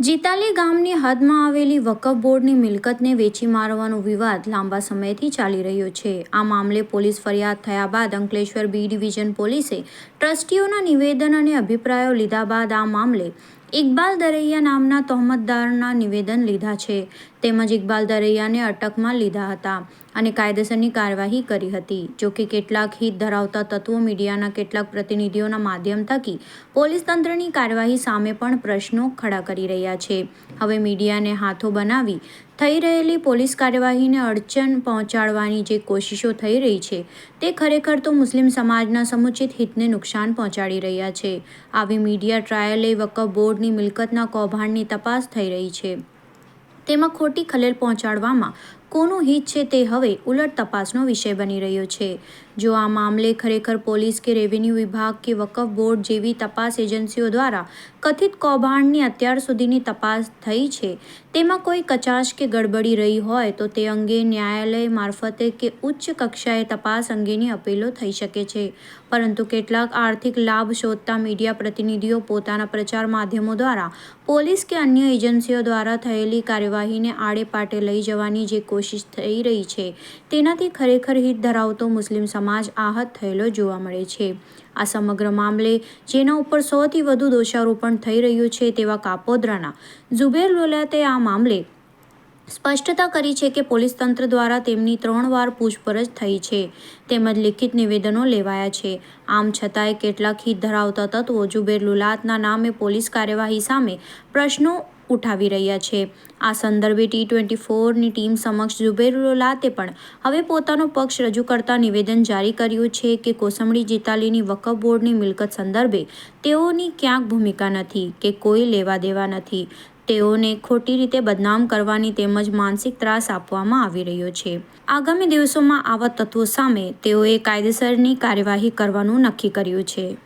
જીતાલી ગામની હદમાં આવેલી વકફ બોર્ડની મિલકતને વેચી મારવાનો વિવાદ લાંબા સમયથી ચાલી રહ્યો છે. આ મામલે પોલીસ ફરિયાદ થયા બાદ અંકલેશ્વર બી ડિવિઝન પોલીસે ટ્રસ્ટીઓના નિવેદન અને અભિપ્રાયો લીધા બાદ આ મામલે ઇકબાલ દરૈયા નામના તહોમતદારના નિવેદન લીધા છે. તેમજ ઇકબાલ દરૈયાને અટકમાં લીધા હતા અને કાયદેસરની કાર્યવાહી કરી હતી. જો કે કેટલાક હિત ધરાવતા તત્વો મીડિયાના કેટલાક પ્રતિનિધિઓના માધ્યમ થકી પોલીસ તંત્રની કાર્યવાહી સામે પણ પ્રશ્નો ખડા કરી રહ્યા છે. હવે મીડિયાને હાથો બનાવી થઈ રહેલી પોલીસ કાર્યવાહીને અડચણ પહોંચાડવાની જે કોશિશો થઈ રહી છે તે ખરેખર તો મુસ્લિમ સમાજના સમુચિત હિતને નુકસાન પહોંચાડી રહ્યા છે. આવી મીડિયા ટ્રાયલે વકફ બોર્ડની મિલકતના કૌભાંડની તપાસ થઈ રહી છે. તેમાં ખોટી ખલેલ પહોંચાડવામાં કોનું હિત છે તે હવે ઉલટ તપાસનો વિષય બની રહ્યો છે. જો આ મામલે ખરેખર પોલીસ કે રેવન્યુ વિભાગ કે વકફ બોર્ડ જેવી તપાસ એજન્સીઓ દ્વારા કથિત કૌભાંડની અત્યાર સુધીની તપાસ થઈ છે, તેમાં કોઈ કચાશ કે ગડબડી રહી હોય તો તે અંગે ન્યાયાલય મારફતે કે ઉચ્ચ કક્ષાએ તપાસ અંગેની અપીલો થઈ શકે છે. પરંતુ કેટલાક આર્થિક લાભ શોધતા મીડિયા પ્રતિનિધિઓ પોતાના પ્રચાર માધ્યમો દ્વારા પોલીસ કે અન્ય એજન્સીઓ દ્વારા થયેલી કાર્યવાહીને આડે પાટે લઈ જવાની જે કોશિશ થઈ રહી છે. તેનાથી ખરેખર હિત ધરાવતો મુસ્લિમ સમાજ આહત થયેલો જોવા મળે છે. આ સમગ્ર મામલે, જેના ઉપર સૌથી વધુ દોષારોપણ થઈ રહ્યું છે તેવા કાપોદ્રાના ઝુબેર લોલાતે આ મામલે સ્પષ્ટતા કરી છે કે પોલીસ તંત્ર દ્વારા તેમની ત્રણ વાર પૂછપરછ થઈ છે. તેમજ લિખિત નિવેદનો લેવાયા છે. આમ છતાંય કેટલાક હિત ધરાવતા તત્વો જુબેર લુલાતના નામે પોલીસ કાર્યવાહી સામે પ્રશ્નો ઉઠાવી રહ્યા છે. આ સંદર્ભે ટી ટ્વેન્ટી ફોરની ટીમ સમક્ષ જુબેર લાતે પણ હવે પોતાનો પક્ષ રજૂ કરતા નિવેદન જારી કર્યું છે કે કોસંબડી જીતાલીની વકફ બોર્ડની મિલકત સંદર્ભે તેઓની ક્યાંક ભૂમિકા નથી કે કોઈ લેવા દેવા નથી. તેઓને ખોટી રીતે બદનામ કરવાની તેમજ માનસિક ત્રાસ આપવામાં આવી રહ્યો છે. આગામી દિવસોમાં આવા તત્વો સામે તેઓએ કાયદેસરની કાર્યવાહી કરવાનું નક્કી કર્યું છે.